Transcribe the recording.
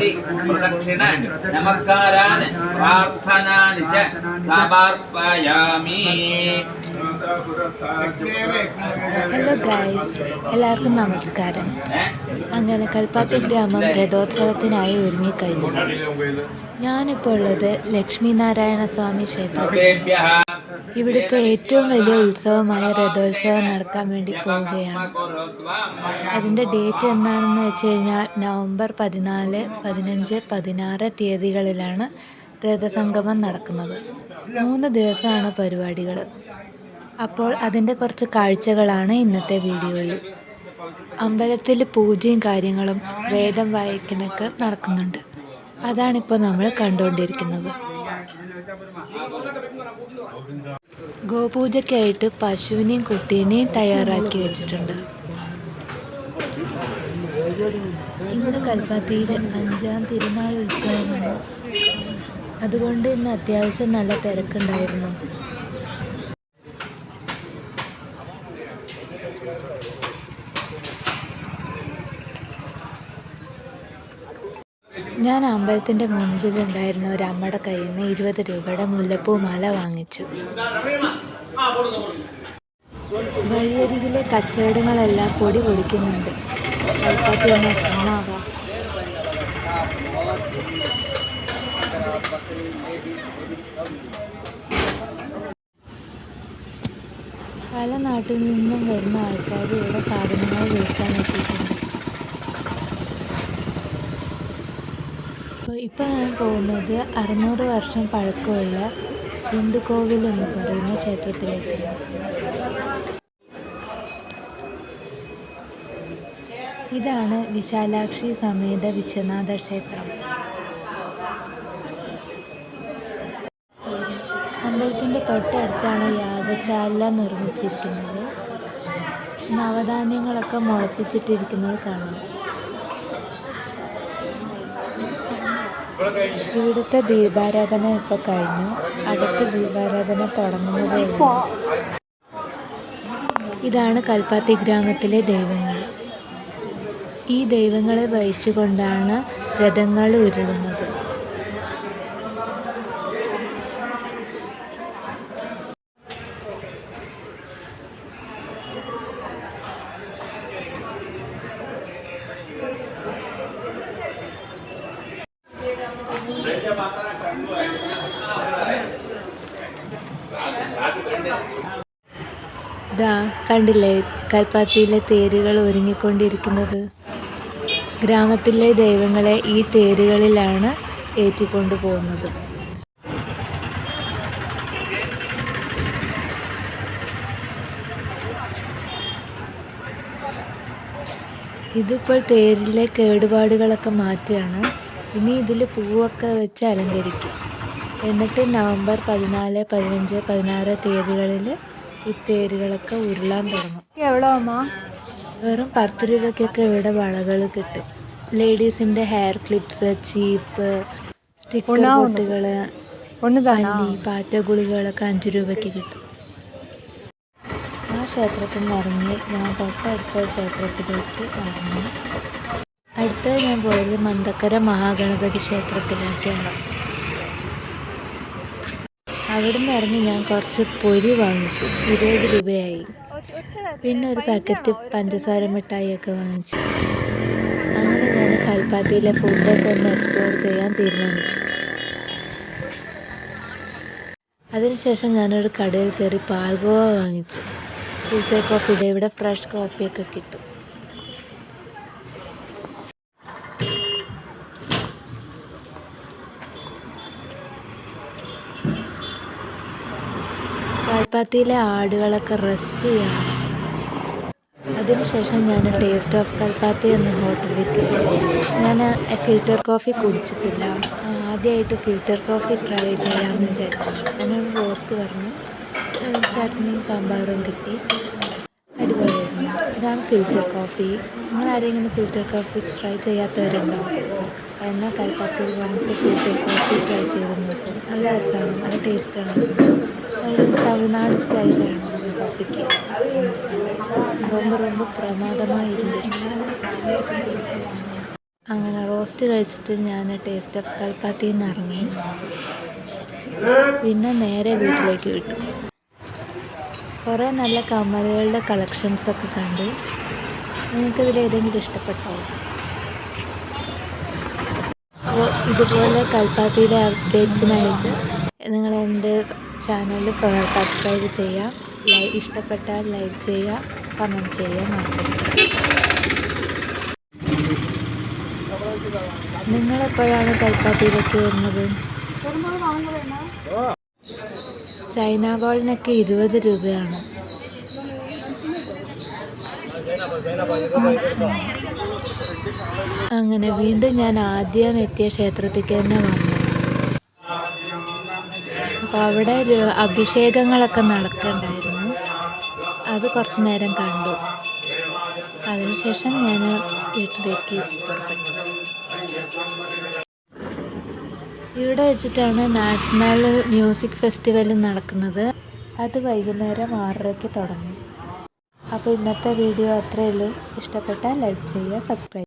കോടി പ്രദക്ഷിണ നമസ്കാരാൻ പ്രാർത്ഥനാനി ച സമർപ്പയാമി. ഹലോ ഗായ്സ് എല്ലാവർക്കും നമസ്കാരം. അങ്ങനെ കൽപ്പാത്തി ഗ്രാമം രഥോത്സവത്തിനായി ഒരുങ്ങിക്കഴിഞ്ഞു. ഞാനിപ്പോൾ ഉള്ളത് ലക്ഷ്മി നാരായണ സ്വാമി ക്ഷേത്രത്തിൽ ഇവിടുത്തെ ഏറ്റവും വലിയ ഉത്സവമായ രഥോത്സവം നടക്കാൻ വേണ്ടി പോവുകയാണ്. അതിന്റെ ഡേറ്റ് എന്താണെന്ന് വെച്ച് കഴിഞ്ഞാൽ നവംബർ പതിനാല് പതിനഞ്ച് പതിനാറ് തീയതികളിലാണ് രഥസംഗമം നടക്കുന്നത്. മൂന്ന് ദിവസമാണ് പരിപാടികൾ. അപ്പോൾ അതിന്റെ കുറച്ച് കാഴ്ചകളാണ് ഇന്നത്തെ വീഡിയോയിൽ. അമ്പലത്തിൽ പൂജയും കാര്യങ്ങളും വേദം വായിക്കുന്നൊക്കെ നടക്കുന്നുണ്ട്. അതാണിപ്പോൾ നമ്മൾ കണ്ടുകൊണ്ടിരിക്കുന്നത്. ഗോപൂജയ്ക്കായിട്ട് പശുവിനെയും കുട്ടീനെയും തയ്യാറാക്കി വെച്ചിട്ടുണ്ട്. ഇന്ന് കൽപ്പാത്തിയിൽ അഞ്ചാം തിരുനാൾ ഉത്സവമാണ്. അതുകൊണ്ട് ഇന്ന് അത്യാവശ്യം നല്ല തിരക്കുണ്ടായിരുന്നു. ഞാൻ അമ്പലത്തിന്റെ മുൻപിലുണ്ടായിരുന്ന ഒരു അമ്മയുടെ കയ്യിൽ നിന്ന് ഇരുപത് രൂപയുടെ മുല്ലപ്പൂ മാല വാങ്ങിച്ചു. വഴിയരികിലെ കച്ചവടങ്ങളെല്ലാം പൊടി പൊടിക്കുന്നുണ്ട്. കൽപ്പത്തി എന്ന സമാവ പല നാട്ടിൽ നിന്നും വരുന്ന ആൾക്കാർ ഇവിടെ സാധനങ്ങൾ വിൽക്കാൻ എത്തിയിട്ടുണ്ട് അപ്പോൾ ഇപ്പോൾ ഞാൻ പോകുന്നത് അറുന്നൂറ് വർഷം പഴക്കമുള്ള ഹിന്ദുക്കോവിൽ എന്ന് പറയുന്ന ക്ഷേത്രത്തിലേക്കാണ് ഇതാണ് വിശാലാക്ഷി സമേത വിശ്വനാഥ ക്ഷേത്രം. അമ്പലത്തിന്റെ തൊട്ടടുത്താണ് യാഗശാല നിർമ്മിച്ചിരിക്കുന്നത്. നവധാന്യങ്ങളൊക്കെ മുളപ്പിച്ചിട്ടിരിക്കുന്നത് കാണാം. ഇവിടുത്തെ ദീപാരാധന ഇപ്പോൾ കഴിഞ്ഞു. അകത്ത് ദീപാരാധന തുടങ്ങുന്നതേ ഇതാണ് കൽപ്പാത്തി ഗ്രാമത്തിലെ ദൈവങ്ങൾ. ഈ ദൈവങ്ങളെ വഹിച്ചുകൊണ്ടാണ് രഥങ്ങൾ ഉരുളുന്നത്. കണ്ടില്ലേ? കൽപ്പാത്തിയിലെ തേരുകൾ ഒരുങ്ങിക്കൊണ്ടിരിക്കുന്നത്. ഗ്രാമത്തിലെ ദൈവങ്ങളെ ഈ തേരുകളിലാണ് ഏറ്റിക്കൊണ്ടു പോകുന്നത്. ഇതിപ്പോൾ തേരിലെ കേടുപാടുകളൊക്കെ മാറ്റുകയാണ്. ഇനി ഇതിൽ പൂവൊക്കെ വെച്ച് അലങ്കരിക്കും. എന്നിട്ട് നവംബർ പതിനാല് പതിനഞ്ച് പതിനാറ് തീയതികളിൽ ഈ തേരുകളൊക്കെ ഉരുളാൻ തുടങ്ങും. എവിടെ അമ്മ? വെറും പത്ത് രൂപയ്ക്കൊക്കെ ഇവിടെ വളകൾ കിട്ടും. ലേഡീസിന്റെ ഹെയർ ക്ലിപ്സ് ചീപ്പ് സ്റ്റിക്കർ ബോട്ടുകൾ പാറ്റ ഗുളികകളൊക്കെ അഞ്ചു രൂപയ്ക്ക് കിട്ടും. ആ ക്ഷേത്രത്തിൽ നിന്ന് ഇറങ്ങി ഞാൻ തൊട്ടടുത്ത ക്ഷേത്രത്തിലേക്ക് ഇറങ്ങി അടുത്തത് ഞാൻ പോയത് മന്ദക്കര മഹാഗണപതി ക്ഷേത്രത്തിലേക്കാണ്. അവിടെ നിന്ന് ഇറങ്ങി ഞാൻ കുറച്ച് പൊരി വാങ്ങിച്ചു. ഇരുപത് രൂപയായി. പിന്നെ ഒരു പാക്കറ്റ് പഞ്ചസാര മിഠായിയൊക്കെ വാങ്ങിച്ചു. അങ്ങനെ ഞാൻ കൽപ്പാത്തിയിലെ ഫുഡൊക്കെ ഒന്ന് എക്സ്പ്ലോർ ചെയ്യാൻ തീരുമാനിച്ചു. അതിനുശേഷം ഞാനൊരു കടയിൽ കയറി പാൽഗോവ വാങ്ങിച്ചു. ഫിൽറ്റർ കോഫിയുടെ ഇവിടെ ഫ്രഷ് കോഫിയൊക്കെ കിട്ടും. കൽപ്പാത്തിയിലെ ആടുകളൊക്കെ റെസ്റ്റ് ചെയ്യണം. അതിനുശേഷം ഞാൻ ടേസ്റ്റ് ഓഫ് കൽപ്പാത്തി എന്ന ഹോട്ടലിലേക്ക് ഞാൻ ഫിൽറ്റർ കോഫി കുടിച്ചിട്ടില്ല. ആദ്യമായിട്ട് ഫിൽറ്റർ കോഫി ട്രൈ ചെയ്യാമെന്ന് വിചാരിച്ചു. ഞാനൊരു റോസ്റ്റ് പറഞ്ഞു. ചട്നിയും സാമ്പാറും കിട്ടി. അടിപൊളിയായിരുന്നു. ഇതാണ് ഫിൽറ്റർ കോഫി നിങ്ങൾ ആരെങ്കിലും ഫിൽറ്റർ കോഫി ട്രൈ ചെയ്യാത്തവരുണ്ടോ? എന്നാൽ കൽപ്പാത്തിയിൽ വന്നിട്ട് ഫിൽറ്റർ കോഫി ട്രൈ ചെയ്ത് നോക്കും. നല്ല രസമാണ്. നല്ല ടേസ്റ്റാണ് അതൊരു തമിഴ്നാട് സ്റ്റൈലാണ് കോഫിക്ക് ரொம்ப ரொம்ப பிரமாதமாக இருந்துச்சு അങ്ങനെ റോസ്റ്റ് കഴിച്ചിട്ട് ഞാൻ ടേസ്റ്റ് ഓഫ് കൽപ്പാത്തിയിൽ നിന്ന് ഇറങ്ങി പിന്നെ നേരെ വീട്ടിലേക്ക് വിട്ടു കുറേ നല്ല കമ്മലുകളുടെ കളക്ഷൻസൊക്കെ കണ്ടു നിങ്ങൾക്കിതിൽ ഏതെങ്കിലും ഇഷ്ടപ്പെട്ടോ അപ്പോൾ ഇതുപോലെ കൽപ്പാത്തിയിലെ അപ്ഡേറ്റ്സിനായിട്ട് നിങ്ങൾ എൻ്റെ ചാനൽ സബ്സ്ക്രൈബ് ചെയ്യുക. ലൈ ഇഷ്ടപ്പെട്ടാൽ ലൈക്ക് ചെയ്യുക. കമന്റ് ചെയ്യുക മറക്കരുത്. നിങ്ങളെപ്പോഴാണ് കൽപ്പാത്തിയിലേക്ക് വരുന്നത്? ചൈന ബോളിനൊക്കെ ഇരുപത് രൂപയാണ്. അങ്ങനെ വീണ്ടും ഞാൻ ആദ്യം എത്തിയ ക്ഷേത്രത്തിൽ തന്നെ വന്നു. അപ്പോൾ അവിടെ അഭിഷേകങ്ങളൊക്കെ നടക്കുന്നുണ്ടായിരുന്നു അത് കുറച്ച് നേരം കണ്ടു. അതിനുശേഷം ഞാൻ വീട്ടിലേക്ക് പുറപ്പെട്ടു. ഇവിടെ വെച്ചിട്ടാണ് നാഷണൽ മ്യൂസിക് ഫെസ്റ്റിവൽ നടക്കുന്നത്. അത് വൈകുന്നേരം ആറരയ്ക്ക് തുടങ്ങി. അപ്പോൾ ഇന്നത്തെ വീഡിയോ അത്രയേ ഉള്ളൂ. ഇഷ്ടപ്പെട്ടാൽ ലൈക്ക് ചെയ്യുക സബ്സ്ക്രൈബ്